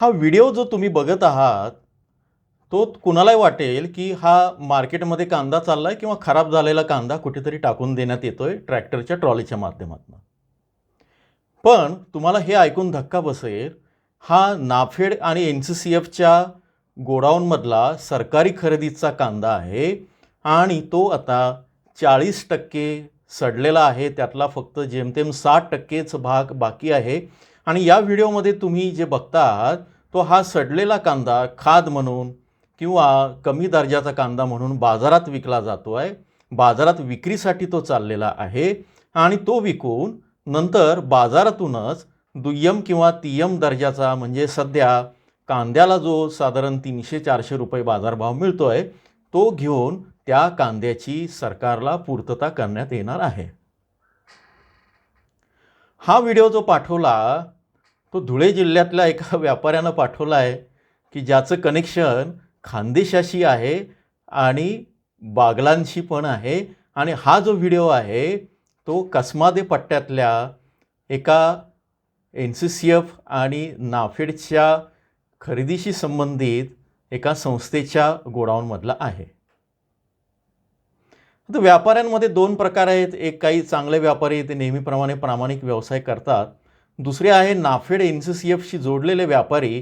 हा व्हिडिओ जो तुम्ही बघत आहात तो कुणालाही वाटेल की हा मार्केटमध्ये कांदा चाललाय किंवा खराब झालेला कांदा कुठेतरी टाकून देण्यात येतोय ट्रॅक्टरच्या ट्रॉलीच्या माध्यमातून. पण तुम्हाला हे ऐकून धक्का बसेल हा नाफेड आणि एन सी सी एफच्या गोडाऊनमधला सरकारी खरेदीचा कांदा आहे आणि तो आता चाळीस टक्के सडलेला आहे त्यातला फक्त जेमतेम साठ टक्केच भाग बाकी आहे. आणि या व्हिडिओमध्ये तुम्ही जे बघता आहात तो हा सडलेला कांदा खाद म्हणून किंवा कमी दर्जाचा कांदा म्हणून बाजारात विकला जातो आहे बाजारात विक्रीसाठी तो चाललेला आहे आणि तो विकून नंतर बाजारातूनच दुय्यम किंवा तियम दर्जाचा म्हणजे सध्या कांद्याला जो साधारण तीनशे चारशे रुपये बाजारभाव मिळतो आहे तो घेऊन त्या कांद्याची सरकारला पूर्तता करण्यात येणार आहे. हा व्हिडिओ जो पाठवला तो धुळे जिल्ह्यातल्या एका व्यापाऱ्यानं पाठवला आहे की ज्याचं कनेक्शन खानदेशाशी आहे आणि बागलांशी पण आहे आणि हा जो व्हिडिओ आहे तो कसमादे पट्ट्यातल्या एका एन सी सी एफ आणि नाफेडच्या खरेदीशी संबंधित एका संस्थेच्या गोडाऊनमधला आहे. आता व्यापाऱ्यांमध्ये दोन प्रकार आहेत. एक काही चांगले व्यापारी ते नेहमीप्रमाणे प्रामाणिक व्यवसाय करतात. दुसरे आहे नाफेड एन सी सी एफशी जोडलेले व्यापारी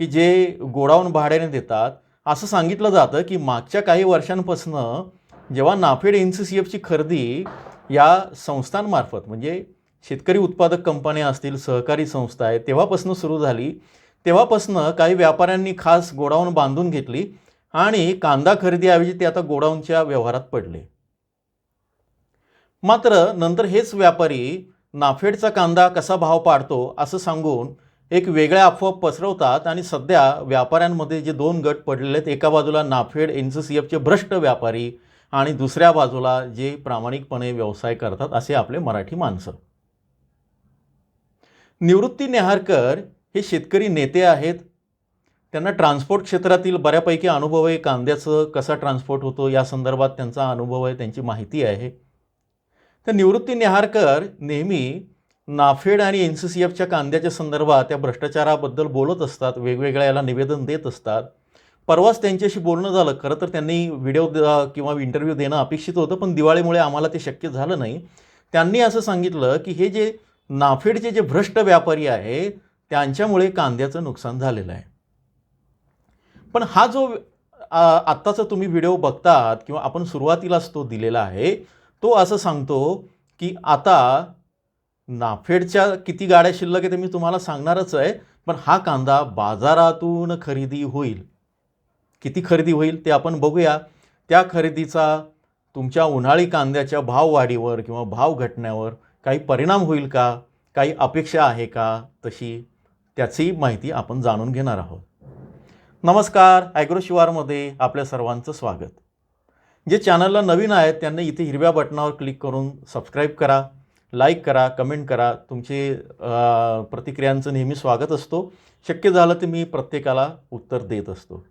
की जे गोडाऊन भाड्याने देतात. असं सांगितलं जातं की मागच्या काही वर्षांपासनं जेव्हा नाफेड एन सी सी एफची खरेदी या संस्थांमार्फत म्हणजे शेतकरी उत्पादक कंपन्या असतील सहकारी संस्था आहे तेव्हापासनं सुरू झाली. तेव्हापासनं काही व्यापाऱ्यांनी खास गोडाऊन बांधून घेतली आणि कांदा खरेदीऐवजी ते आता गोडाऊनच्या व्यवहारात पडले. मात्र नंतर हेच व्यापारी नाफेडचा कांदा कसा भाव पाडतो असं सांगून एक वेगळ्या अफवा पसरवतात आणि सध्या व्यापाऱ्यांमध्ये जे दोन गट पडलेले आहेत एका बाजूला नाफेड एन सी सी एफचे भ्रष्ट व्यापारी आणि दुसऱ्या बाजूला जे प्रामाणिकपणे व्यवसाय करतात असे आपले मराठी माणसं. निवृत्ती नेहारकर हे शेतकरी नेते आहेत. त्यांना ट्रान्सपोर्ट क्षेत्रातील बऱ्यापैकी अनुभव आहे. कांद्याचं कसा ट्रान्सपोर्ट होतो या संदर्भात त्यांचा अनुभव आहे त्यांची माहिती आहे. तर निवृत्ती निहारकर नेहमी नाफेड आणि एन सी सी एफच्या कांद्याच्या संदर्भात त्या भ्रष्टाचाराबद्दल बोलत असतात वेगवेगळ्या याला निवेदन देत असतात. परवाच त्यांच्याशी बोलणं झालं खरं तर त्यांनी व्हिडिओ किंवा इंटरव्ह्यू देणं अपेक्षित होतं पण दिवाळीमुळे आम्हाला ते शक्य झालं नाही. त्यांनी असं सांगितलं की हे जे नाफेडचे जे भ्रष्ट व्यापारी आहे त्यांच्यामुळे कांद्याचं नुकसान झालेलं आहे. पण हा जो आत्ताचा तुम्ही व्हिडिओ बघतात किंवा आपण सुरुवातीलाच तो दिलेला आहे तो असं सांगतो की आता नाफेडच्या किती गाड्या शिल्लक आहे ते मी तुम्हाला सांगणारच आहे पण हा कांदा बाजारातून खरेदी होईल. किती खरेदी होईल ते आपण बघूया. त्या खरेदीचा तुमच्या उन्हाळी कांद्याच्या भाववाढीवर किंवा भाव घटण्यावर काही परिणाम होईल का? काही अपेक्षा आहे का? तशी त्याची माहिती आपण जाणून घेणार आहोत. नमस्कार. ॲग्रोशिवारमध्ये आपल्या सर्वांचं स्वागत. जे चॅनलला नवीन आहेत त्यांनी इथे हिरव्या बटनावर क्लिक करून सबस्क्राईब करा लाईक करा कमेंट करा. तुमचे प्रतिक्रियांचं नेहमी स्वागत असतो. शक्य झालं तर मी प्रत्येकाला उत्तर देत असतो.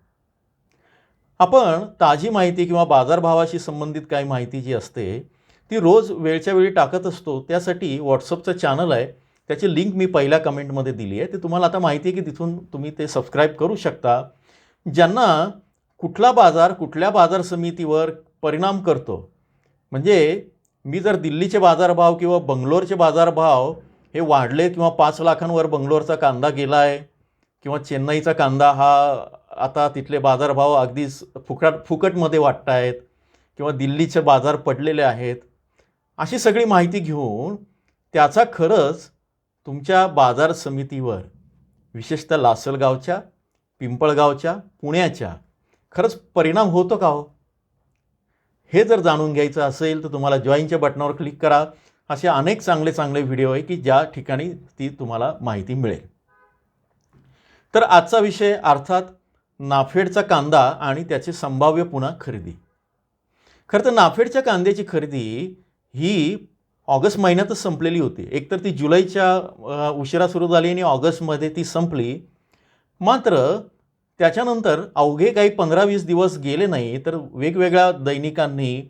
आपण ताजी माहिती किंवा बाजारभावाशी संबंधित काही माहिती जी असते ती रोज वेळच्या वेळी टाकत असतो. त्यासाठी व्हॉट्सअपचं चॅनल आहे. त्याची लिंक मी पहिल्या कमेंटमध्ये दिली आहे. ते तुम्हाला आता माहिती आहे की तिथून तुम्ही ते सबस्क्राईब करू शकता. ज्यांना कुठला बाजार कुठल्या बाजार समितीवर परिणाम करतो? म्हणजे मी जर दिल्लीचे बाजारभाव किंवा बंगलोरचे बाजारभाव हे वाढले किंवा पाच लाखांवर बंगलोरचा कांदा गेला आहे किंवा चेन्नईचा कांदा हा आता तिथले बाजारभाव अगदीच फुकट फुकटमध्ये वाटत आहेत किंवा दिल्लीचे बाजार पडलेले आहेत अशी सगळी माहिती घेऊन त्याचा खरंच तुमच्या बाजार समितीवर विशेषतः लासलगावच्या पिंपळगावच्या पुण्याच्या खरंच परिणाम होतो का हो? हे जर जाणून घ्यायचं असेल तर तुम्हाला जॉईनच्या बटनावर क्लिक करा. असे अनेक चांगले चांगले व्हिडिओ आहे की ज्या ठिकाणी ती तुम्हाला माहिती मिळेल. तर आजचा विषय अर्थात नाफेडचा कांदा आणि त्याची संभाव्य पुन्हा खरेदी. खरं तर नाफेडच्या कांद्याची खरेदी ही ऑगस्ट महिन्यातच संपलेली होती. एकतर ती जुलैच्या उशिरा सुरू झाली आणि ऑगस्टमध्ये ती संपली. मात्र त्याच्यानंतर अवघे काही पंधरा वीस दिवस गेले नाही तर वेगवेगळ्या दैनिकांनी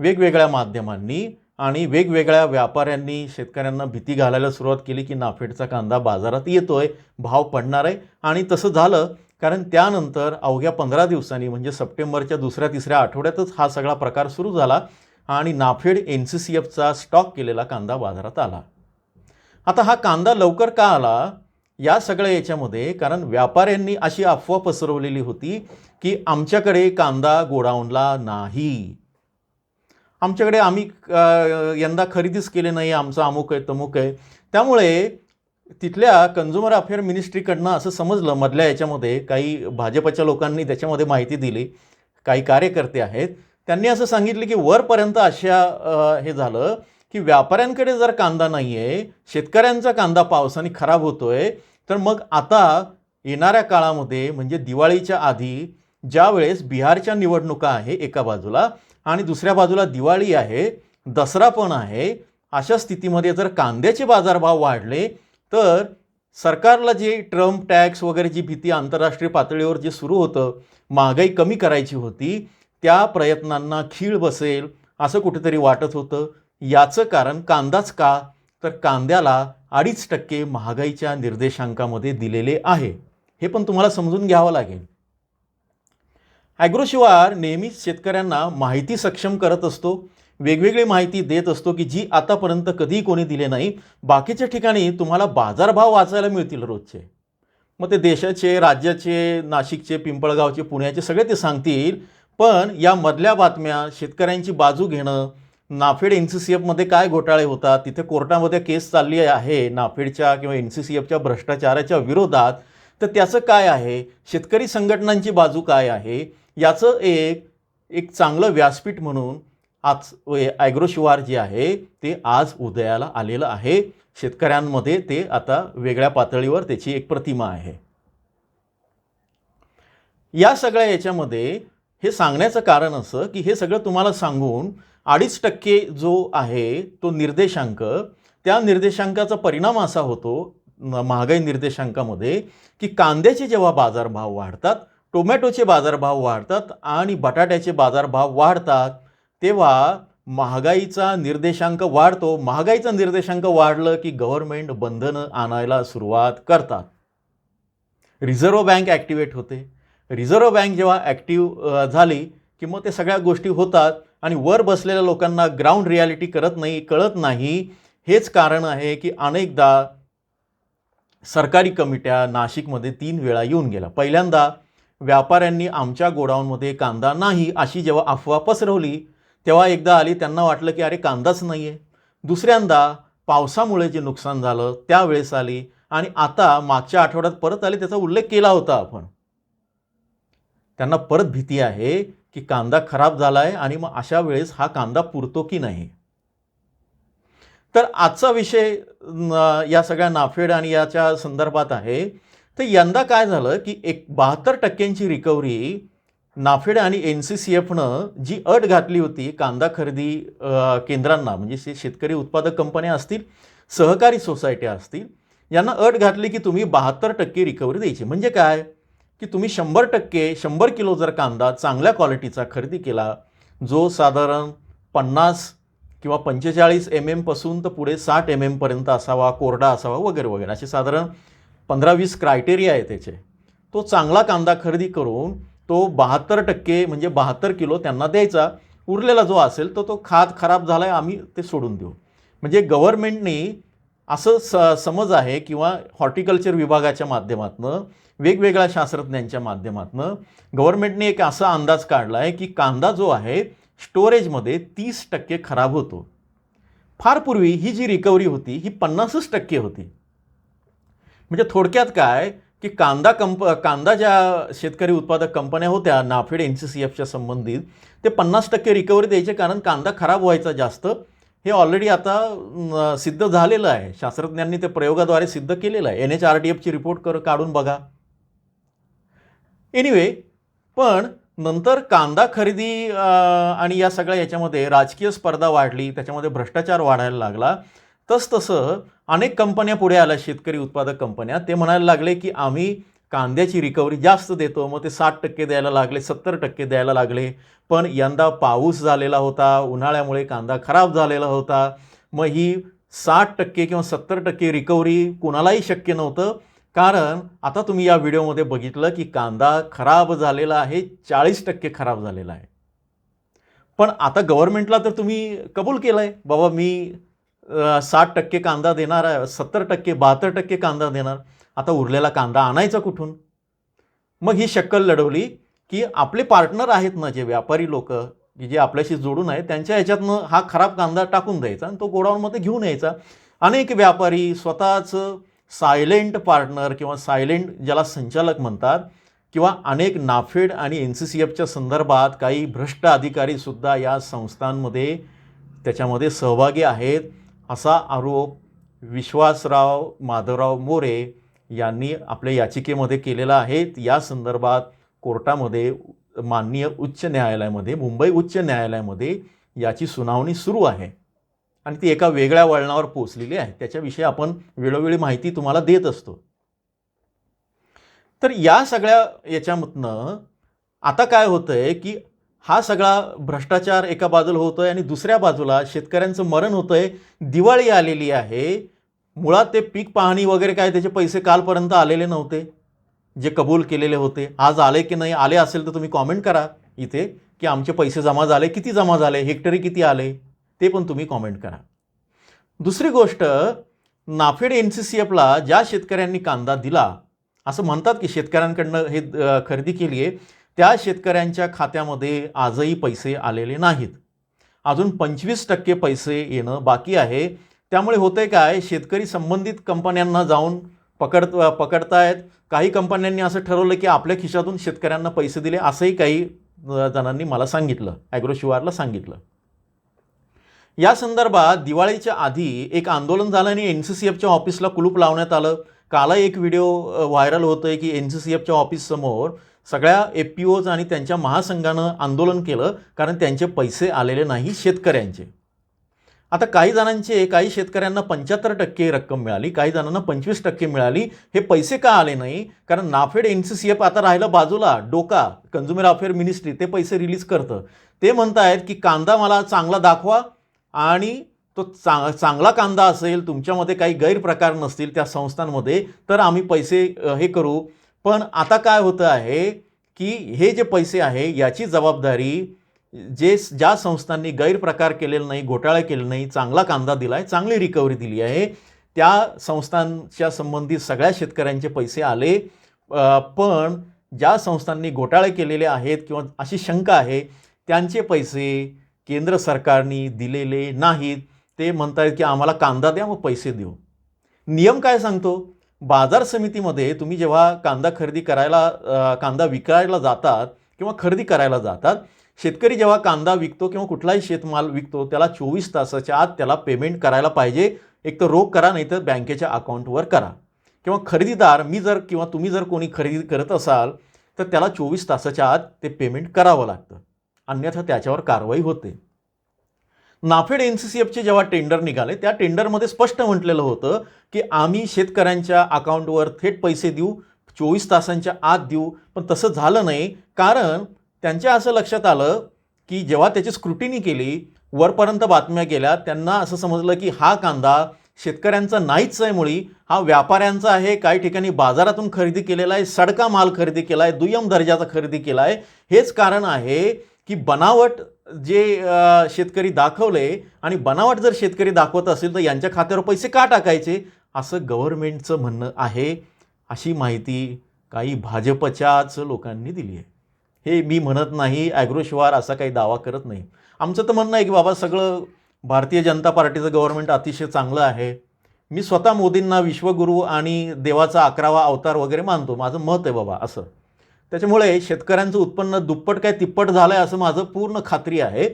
वेगवेगळ्या माध्यमांनी आणि वेगवेगळ्या व्यापाऱ्यांनी शेतकऱ्यांना भीती घालायला सुरुवात केली की नाफेडचा कांदा बाजारात येतो आहे भाव पडणार आहे. आणि तसं झालं कारण त्यानंतर अवघ्या पंधरा दिवसांनी म्हणजे सप्टेंबरच्या दुसऱ्या तिसऱ्या आठवड्यातच हा सगळा प्रकार सुरू झाला आणि नाफेड एन सी सी एफचा स्टॉक केलेला कांदा बाजारात आला. आता हा कांदा लवकर का आला? या सगळ्या याच्यामध्ये कारण व्यापाऱ्यांनी अशी अफवा पसरवलेली होती की आमच्याकडे कांदा गोडाऊनला नाही. आमच्याकडे आम्ही यंदा खरेदीच केले नाही आमचं अमुक आहे तमुक आहे. त्यामुळे तिथल्या कन्झ्युमर अफेअर मिनिस्ट्रीकडनं असं समजलं मधल्या याच्यामध्ये काही भाजपच्या लोकांनी त्याच्यामध्ये माहिती दिली काही कार्यकर्ते आहेत. त्यांनी असं सांगितलं की वरपर्यंत अशा हे झालं की व्यापाऱ्यांकडे जर कांदा नाही आहे शेतकऱ्यांचा कांदा पावसाने खराब होतोय तर मग आता येणाऱ्या काळामध्ये म्हणजे दिवाळीच्या आधी ज्या वेळेस बिहारच्या निवडणुका आहे एका बाजूला आणि दुसऱ्या बाजूला दिवाळी आहे दसरा पण आहे अशा स्थितीमध्ये जर कांद्याचे बाजारभाव वाढले तर सरकारला जे ट्रम्प टॅक्स वगैरे जी भीती आंतरराष्ट्रीय पातळीवर जे सुरू होतं महागाई कमी करायची होती त्या प्रयत्नांना खीळ बसेल असं कुठेतरी वाटत होतं. याचं कारण कांदाच का? तर कांद्याला अडीच टक्के महागाईच्या निर्देशांकामध्ये दिलेले आहे. हे पण तुम्हाला समजून घ्यावं लागेल. ॲग्रोशिवार नेहमीच शेतकऱ्यांना माहिती सक्षम करत असतो. वेगवेगळी माहिती देत असतो की जी आतापर्यंत कधीही कोणी दिले नाही. बाकीच्या ठिकाणी तुम्हाला बाजारभाव वाचायला मिळतील रोजचे. मग ते देशाचे राज्याचे नाशिकचे पिंपळगावचे पुण्याचे सगळे ते सांगतील. पण या मधल्या बातम्या शेतकऱ्यांची बाजू घेणं नाफेड एन सी सी एफमध्ये काय घोटाळे होतात? तिथे कोर्टामध्ये केस चालली आहे नाफेडच्या किंवा एन सी सी एफच्या भ्रष्टाचाराच्या विरोधात. तर त्याचं काय आहे? शेतकरी संघटनांची बाजू काय आहे? याचं एक एक चांगलं व्यासपीठ म्हणून आज ॲग्रोशिवार जे आहे ते आज उदयाला आलेलं आहे. शेतकऱ्यांमध्ये ते आता वेगळ्या पातळीवर त्याची एक प्रतिमा आहे. या सगळ्या याच्यामध्ये हे सांगण्याचं कारण असं की हे सगळं तुम्हाला सांगून अडीच टक्के जो आहे तो निर्देशांक त्या निर्देशांकाचा परिणाम असा होतो महागाई निर्देशांकामध्ये की कांद्याचे जेव्हा बाजारभाव वाढतात टोमॅटोचे बाजारभाव वाढतात आणि बटाट्याचे बाजारभाव वाढतात तेव्हा महागाईचा निर्देशांक वाढतो. महागाईचा निर्देशांक वाढलं की गव्हर्नमेंट बंधनं आणायला सुरुवात करतात. रिझर्व्ह बँक ॲक्टिवेट होते. रिझर्व्ह बँक जेव्हा ॲक्टिव्ह झाली की मग ते सगळ्या गोष्टी होतात. आणि वर बसलेल्या लोकांना ग्राउंड रियालिटी करत नाही कळत नाही. हेच कारण आहे की अनेकदा सरकारी कमिट्या नाशिकमध्ये तीन वेळा येऊन गेला पहिल्यांदा व्यापाऱ्यांनी आमच्या गोडाऊनमध्ये कांदा नाही अशी जेव्हा अफवा पसरवली तेव्हा एकदा आली त्यांना वाटलं की अरे कांदाच नाही आहे दुसऱ्यांदा पावसामुळे जे नुकसान झालं त्यावेळेस आली आणि आता मागच्या आठवड्यात परत आले त्याचा उल्लेख केला होता आपण. त्यांना परत भीती आहे की कांदा खराब झाला आहे आणि मग अशा वेळेस हा कांदा पुरतो की नाही? तर आजचा विषय या सगळ्या नाफेड आणि याच्या संदर्भात आहे. तर यंदा काय झालं की एक बहात्तर टक्क्यांची रिकव्हरी नाफेड आणि एन सी सी एफनं जी अट घातली होती कांदा खरेदी केंद्रांना म्हणजे शेतकरी उत्पादक कंपन्या असतील सहकारी सोसायट्या असतील यांना अट घातली की तुम्ही बहात्तर टक्के रिकव्हरी द्यायची. म्हणजे काय? की तुम्ही शंभर टक्के शंभर किलो जर कांदा चांगल्या क्वालिटीचा खरेदी केला जो साधारण पन्नास किंवा पंचेचाळीस एम एमपासून तर पुढे साठ एम एमपर्यंत असावा कोरडा असावा वगैरे वगैरे असे साधारण पंधरा वीस क्रायटेरिया आहे त्याचे. तो चांगला कांदा खरेदी करून तो बहात्तर टक्के म्हणजे बहात्तर किलो त्यांना द्यायचा. उरलेला जो असेल तो तो खाद खराब झाला आहे आम्ही ते सोडून देऊ. म्हणजे गव्हर्मेंटनी असं स समज आहे किंवा हॉर्टिकल्चर विभागाच्या माध्यमातनं वेगवेगळ्या शास्त्रज्ञांच्या माध्यमातनं गव्हर्नमेंटने एक असा अंदाज काढला आहे की कांदा जो आहे स्टोरेजमध्ये तीस टक्के खराब होतो. फार पूर्वी ही जी रिकव्हरी होती ही पन्नासच टक्के होती. म्हणजे थोडक्यात काय की कांदा कंप कांदा ज्या शेतकरी उत्पादक कंपन्या होत्या नाफेड एन सी सी एफच्या संबंधित ते पन्नास टक्के रिकव्हरी द्यायचे कारण कांदा खराब व्हायचा जास्त. हे ऑलरेडी आता सिद्ध झालेलं आहे. शास्त्रज्ञांनी ते प्रयोगाद्वारे सिद्ध केलेलं आहे. एन एच आर टी एफची रिपोर्ट कर काढून बघा. एनिवे पण नंतर कांदा खरेदी आणि या सगळ्या याच्यामध्ये राजकीय स्पर्धा वाढली त्याच्यामध्ये भ्रष्टाचार वाढायला लागला. तसतसं अनेक कंपन्या पुढे आल्या शेतकरी उत्पादक कंपन्या. ते म्हणायला लागले की आम्ही कांद्याची रिकव्हरी जास्त देतो मग ते साठ टक्के द्यायला लागले सत्तर टक्के द्यायला लागले. पण यंदा पाऊस झालेला होता उन्हाळ्यामुळे कांदा खराब झालेला होता. मग ही साठ टक्के किंवा सत्तर टक्के रिकव्हरी कुणालाही शक्य नव्हतं. कारण आता तुम्ही या व्हिडिओमध्ये बघितलं की कांदा खराब झालेला आहे चाळीस टक्के खराब झालेला आहे. पण आता गव्हर्नमेंटला तर तुम्ही कबूल केलं आहे बाबा मी साठ टक्के कांदा देणार आहे सत्तर टक्के बहात्तर टक्के कांदा देणार. आता उरलेला कांदा आणायचा कुठून? मग ही शक्कल लढवली की आपले पार्टनर आहेत ना जे व्यापारी लोक की जे आपल्याशी जोडून आहेत त्यांच्या ह्याच्यातनं हा खराब कांदा टाकून द्यायचा आणि तो गोडाऊनमध्ये घेऊन यायचा. अनेक व्यापारी स्वतःचं सायलेंट पार्टनर किंवा सायलेंट ज्याला संचालक म्हणतात किंवा अनेक नाफेड आणि एन सी सी एफच्या संदर्भात काही भ्रष्ट अधिकारीसुद्धा या संस्थांमध्ये त्याच्यामध्ये सहभागी आहेत असा आरोप विश्वासराव माधवराव मोरे यांनी आपल्या याचिकेमध्ये केलेला आहे. या संदर्भात कोर्टामध्ये माननीय उच्च न्यायालयामध्ये मुंबई उच्च न्यायालयामध्ये याची सुनावणी सुरू आहे. आणि ती एका वेगळ्या वळणावर पोचलेली आहे. त्याच्याविषयी आपण वेळोवेळी माहिती तुम्हाला देत असतो. तर या सगळ्या याच्यामधनं आता काय होतं आहे की हा सगळा भ्रष्टाचार एका बाजूला होतो आहे आणि दुसऱ्या बाजूला शेतकऱ्यांचं मरण होतं आहे दिवाळी आलेली आहे. मुळात ते पीक पाहणी वगैरे काय त्याचे पैसे कालपर्यंत आलेले नव्हते. जे कबूल केलेले होते. आज आले की नाही आले असेल तर तुम्ही कॉमेंट करा इथे की आमचे पैसे जमा झाले किती जमा झाले हेक्टरी किती आले? ते पण तुम्ही कॉमेंट करा. दुसरी गोष्ट नाफेड एन सी सी एफला ज्या शेतकऱ्यांनी कांदा दिला असं म्हणतात की शेतकऱ्यांकडनं हे खरेदी केली आहे त्या शेतकऱ्यांच्या खात्यामध्ये आजही पैसे आलेले नाहीत. अजून पंचवीस टक्के पैसे येणं बाकी आहे. त्यामुळे होतंय काय शेतकरी संबंधित कंपन्यांना जाऊन पकड पकडतायत. काही कंपन्यांनी असं ठरवलं की आपल्या खिशातून शेतकऱ्यांना पैसे दिले असंही काही जणांनी मला सांगितलं ॲग्रोशिवारला सांगितलं. या संदर्भात दिवाळीच्या आधी एक आंदोलन झालं आणि एन सी सी एफच्या ऑफिसला कुलूप लावण्यात आलं. काला एक व्हिडिओ व्हायरल होतोय की एन सी सी एफच्या ऑफिससमोर सगळ्या एफ पी ओज आणि त्यांच्या महासंघानं आंदोलन केलं कारण त्यांचे पैसे आलेले नाही शेतकऱ्यांचे. आता काही जणांचे काही शेतकऱ्यांना पंच्याहत्तर टक्के रक्कम मिळाली काही जणांना पंचवीस टक्के मिळाली. हे पैसे का आले नाही? कारण NAFED N C C F आता राहिलं बाजूला डोका कन्झ्युमर अफेअर मिनिस्ट्री ते पैसे रिलीज करतं. ते म्हणतायत की कांदा मला चांगला दाखवा आणि तो चा चांगला कांदा असेल तुमच्यामध्ये काही गैरप्रकार नसतील त्या संस्थांमध्ये तर आम्ही पैसे हे करू. पण आता काय होतं आहे की हे जे पैसे आहे याची जबाबदारी जे ज्या संस्थांनी गैरप्रकार केलेला नाही घोटाळे केले नाही चांगला कांदा दिला आहे चांगली रिकव्हरी दिली आहे त्या संस्थांच्या संबंधित सगळ्या शेतकऱ्यांचे पैसे आले. पण ज्या संस्थांनी घोटाळे केलेले आहेत किंवा अशी शंका आहे त्यांचे पैसे केंद्र सरकारने दिलेले नाहीत ते म्हणतायत की आम्हाला कांदा द्या मग पैसे देऊ. नियम काय सांगतो? बाजार समितीमध्ये तुम्ही जेव्हा कांदा खरेदी करायला कांदा विकायला जातात किंवा खरेदी करायला जातात शेतकरी जेव्हा कांदा विकतो किंवा कुठलाही शेतमाल विकतो त्याला चोवीस तासाच्या आत त्याला पेमेंट करायला पाहिजे. एक तर रोख करा नाही तर बँकेच्या अकाउंटवर करा. किंवा खरेदीदार मी जर किंवा तुम्ही जर कोणी खरेदी करत असाल तर त्याला चोवीस तासाच्या आत ते पेमेंट करावं लागतं. अन्यथा त्याच्यावर कारवाई होते. नाफेड एन सी सी एफचे जेव्हा टेंडर निघाले त्या टेंडरमध्ये स्पष्ट म्हटलेलं होतं की आम्ही शेतकऱ्यांच्या अकाउंटवर थेट पैसे देऊ चोवीस तासांच्या आत देऊ पण तसं झालं नाही. कारण त्यांच्या असं लक्षात आलं की जेव्हा त्याची स्क्रुटिनी केली वरपर्यंत बातम्या गेल्या त्यांना असं समजलं की हा कांदा शेतकऱ्यांचा नाहीच आहे मुळी हा व्यापाऱ्यांचा आहे काही ठिकाणी बाजारातून खरेदी केलेला आहे सडका माल खरेदी केला आहे दुय्यम दर्जाचा खरेदी केला आहे हेच कारण आहे की बनावट जे शेतकरी दाखवले आणि बनावट जर शेतकरी दाखवत असेल तर यांच्या खात्यावर पैसे का टाकायचे? असं गव्हर्नमेंटचं म्हणणं आहे अशी माहिती काही भाजपच्याच लोकांनी दिली आहे. हे मी म्हणत नाही ॲग्रोशिवार असा काही दावा करत नाही. आमचं तर म्हणणं आहे की बाबा सगळं भारतीय जनता पार्टीचं गव्हर्नमेंट अतिशय चांगलं आहे. मी स्वतः मोदींना विश्वगुरू आणि देवाचा अकरावा अवतार वगैरे मानतो. माझं मत आहे बाबा असं. त्याच्यामुळे शेतकऱ्यांचं उत्पन्न दुप्पट काय तिप्पट झालं आहे असं माझं पूर्ण खात्री आहे.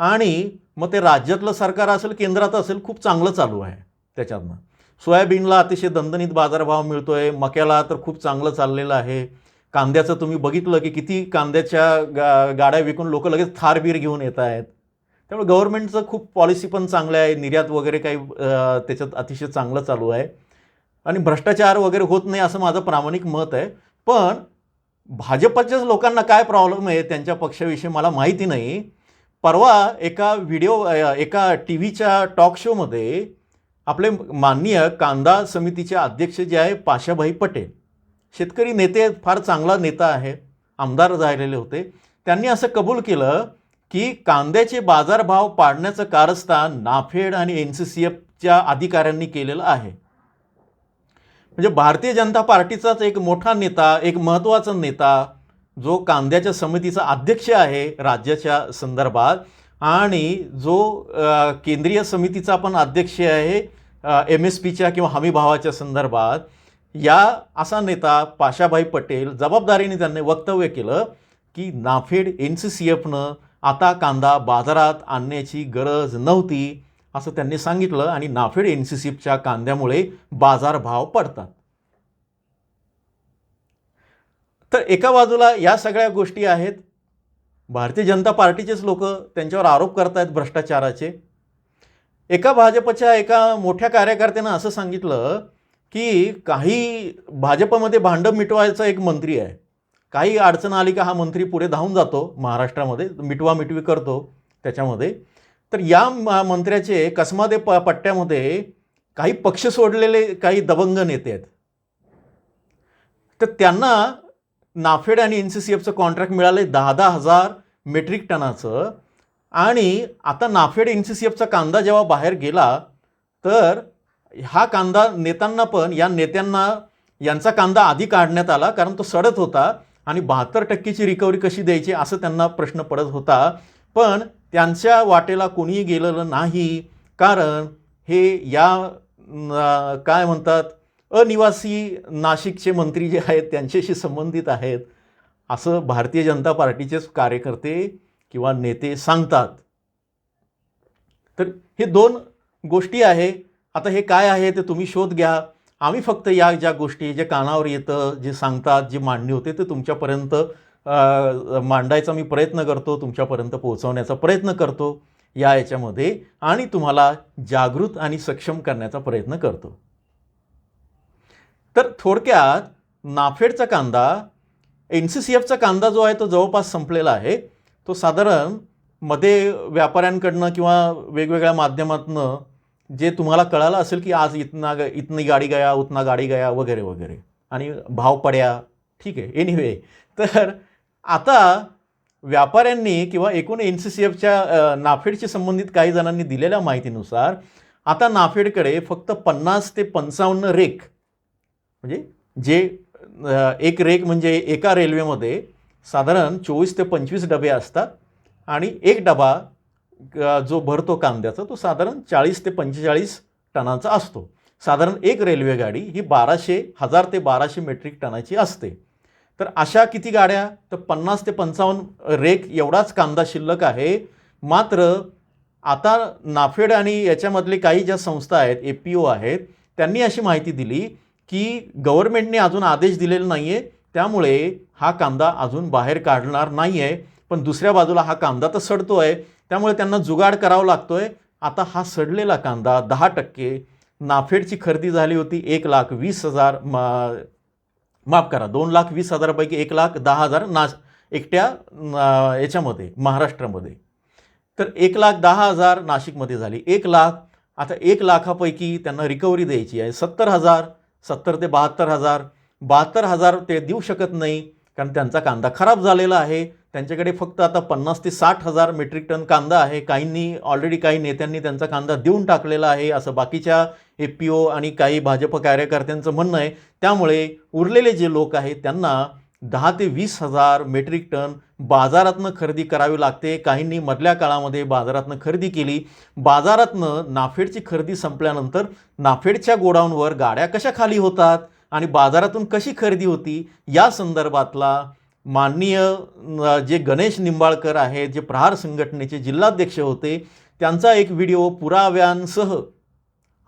आणि मग ते राज्यातलं सरकार असेल केंद्रात असेल खूप चांगलं चालू आहे त्याच्यातनं. सोयाबीनला अतिशय दणदणीत बाजारभाव मिळतो आहे मक्याला तर खूप चांगलं चाललेलं आहे. कांद्याचं तुम्ही बघितलं की किती कांद्याच्या गा गाड्या विकून लोक लगेच थारबीर घेऊन येत आहेत. त्यामुळे गव्हर्नमेंटचं खूप पॉलिसी पण चांगल्या आहे निर्यात वगैरे काही त्याच्यात अतिशय चांगलं चालू आहे. आणि भ्रष्टाचार वगैरे होत नाही असं माझं प्रामाणिक मत आहे. पण भाजपच्याच लोकांना काय प्रॉब्लेम आहे त्यांच्या पक्षाविषयी मला माहिती नाही. परवा एका व्हिडिओ एका टी व्हीच्या टॉक शोमध्ये आपले माननीय कांदा समितीचे अध्यक्ष जे आहे पाशाभाई पटेल. शेतकरी नेते फार चांगला नेता आहे आमदार झालेले होते. त्यांनी असं कबूल केलं की कांद्याचे बाजारभाव पाडण्याचं कारस्थान नाफेड आणि एन सी सी एफच्या अधिकाऱ्यांनी केलेलं आहे. म्हणजे भारतीय जनता पार्टीचाच एक मोठा नेता एक महत्त्वाचा नेता जो कांद्याच्या समितीचा अध्यक्ष आहे राज्याच्या संदर्भात आणि जो केंद्रीय समितीचा पण अध्यक्ष आहे एम एस पीच्या किंवा हमीभावाच्या संदर्भात या असा नेता पाशाभाई पटेल जबाबदारीने त्यांनी वक्तव्य केलं की नाफेड एन सी सी एफनं आता कांदा बाजारात आणण्याची गरज नव्हती. असं त्यांनी सांगितलं आणि नाफेड एन सी सी कांद्यामुळे बाजारभाव पडतात. तर एका बाजूला या सगळ्या गोष्टी आहेत. भारतीय जनता पार्टीचेच लोक त्यांच्यावर आरोप करतायत भ्रष्टाचाराचे. एका भाजपच्या एका मोठ्या कार्यकर्त्यानं असं सांगितलं की काही भाजपमध्ये भांडं मिटवायचा एक मंत्री आहे. काही अडचण आली का हा मंत्री पुढे धावून जातो. महाराष्ट्रामध्ये मिटवा मिटवी करतो त्याच्यामध्ये. तर या मंत्र्याचे कसमादे प पट्ट्यामध्ये काही पक्ष सोडलेले काही दबंग नेते आहेत. तर त्यांना नाफेड आणि एन सी सी एफचं कॉन्ट्रॅक्ट मिळालं आहे दहा दहा हजार मेट्रिक टनाचं. आणि आता नाफेड एन सी सी एफचा कांदा जेव्हा बाहेर गेला तर हा कांदा नेत्यांना पण या नेत्यांना यांचा कांदा आधी काढण्यात आला कारण तो सडत होता आणि बहात्तर टक्केची रिकव्हरी कशी द्यायची असं त्यांना प्रश्न पडत होता. पण त्यांच्या वाटेला कोणीही गेलेलं नाही. कारण हे या काय म्हणतात अनिवासी नाशिकचे मंत्री जे आहेत त्यांच्याशी संबंधित आहेत. असं भारतीय जनता पार्टीचेच कार्यकर्ते किंवा नेते सांगतात. तर हे दोन गोष्टी आहे. आता हे काय आहे ते तुम्ही शोध घ्या. आम्ही फक्त या ज्या गोष्टी जे कानावर येतं जे सांगतात जे मांडणी होते ते तुमच्यापर्यंत मांडायचा मी प्रयत्न करतो तुमच्यापर्यंत पोहोचवण्याचा प्रयत्न करतो या याच्यामध्ये आणि तुम्हाला जागृत आणि सक्षम करण्याचा प्रयत्न करतो. तर थोडक्यात नाफेडचा कांदा एन सी सी एफचा कांदा जो आहे तो जवळपास संपलेला आहे. तो साधारणमध्ये व्यापाऱ्यांकडनं किंवा वेगवेगळ्या माध्यमातनं जे तुम्हाला कळालं असेल की आज इतना ग- इतनी गाडी गया उतना गाडी गया वगैरे वगैरे. आणि भाव पड्या ठीक आहे. एनिवे तर आता व्यापाऱ्यांनी किंवा एकूण एन सी सी एफच्या नाफेडशी संबंधित काही जणांनी दिलेल्या माहितीनुसार आता नाफेडकडे फक्त पन्नास ते पंचावन्न रेक म्हणजे जे एक रेक म्हणजे एका रेल्वेमध्ये साधारण चोवीस ते पंचवीस डबे असतात आणि एक डबा जो भरतो कांद्याचा तो साधारण चाळीस ते पंचेचाळीस टनाचा असतो. साधारण एक रेल्वेगाडी ही बाराशे हजार ते बाराशे मेट्रिक टनाची असते. तर अशा किती गाड्या? तर पन्नास ते पंचावन्न रेक एवढाच कांदा शिल्लक आहे. मात्र आता नाफेड आणि याच्यामधले काही ज्या संस्था आहेत ए पी ओ आहेत त्यांनी अशी माहिती दिली की गव्हर्नमेंटने अजून आदेश दिलेला नाही आहे त्यामुळे हा कांदा अजून बाहेर काढणार नाही आहे पण दुसऱ्या बाजूला हा कांदा तर सडतो आहे त्यामुळे त्यांना जुगाड करावा लागतो आहे आता हा सडलेला कांदा दहा टक्के नाफेडची खरेदी झाली होती एक लाख वीस हजार मा माफ करा दोन लाख वीस हजारापैकी एक लाख दहा हजार नाश एकट्या याच्यामध्ये महाराष्ट्रामध्ये. तर एक लाख दहा हजार नाशिकमध्ये झाली. एक लाख आता एक लाखापैकी त्यांना रिकव्हरी द्यायची आहे. सत्तर हजार सत्तर ते बहात्तर हजार. बहात्तर हजार ते देऊ शकत नाही कारण त्यांचा कांदा खराब झालेला आहे. त्यांच्याकडे फक्त आता पन्नास ते साठ हजार मेट्रिक टन कांदा आहे. काहींनी ऑलरेडी काही नेत्यांनी त्यांचा कांदा देऊन टाकलेला आहे. असं बाकीच्या ए पी ओ आणि काही भाजप कार्यकर्त्यांचं म्हणणं आहे. त्यामुळे उरलेले जे लोक आहेत त्यांना दहा ते वीस हजार मेट्रिक टन बाजारातनं खरेदी करावी लागते. काहींनी मधल्या काळामध्ये बाजारातनं खरेदी केली. बाजारातनं नाफेडची खरेदी संपल्यानंतर नाफेडच्या गोडाऊनवर गाड्या कशा खाली होतात आणि बाजारातून कशी खरेदी होती या संदर्भातला माननीय जे गणेश निंबाळकर आहेत जे प्रहार संघटनेचे जिल्हाध्यक्ष होते त्यांचा एक व्हिडिओ पुराव्यांसह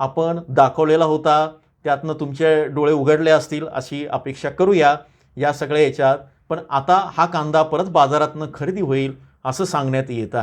आपण दाखवलेला होता. त्यातनं तुमचे डोळे उघडले असतील अशी अपेक्षा करूया या सगळ्या याच्यात. पण आता हा कांदा परत बाजारातनं खरेदी होईल असं सांगण्यात येत आहे.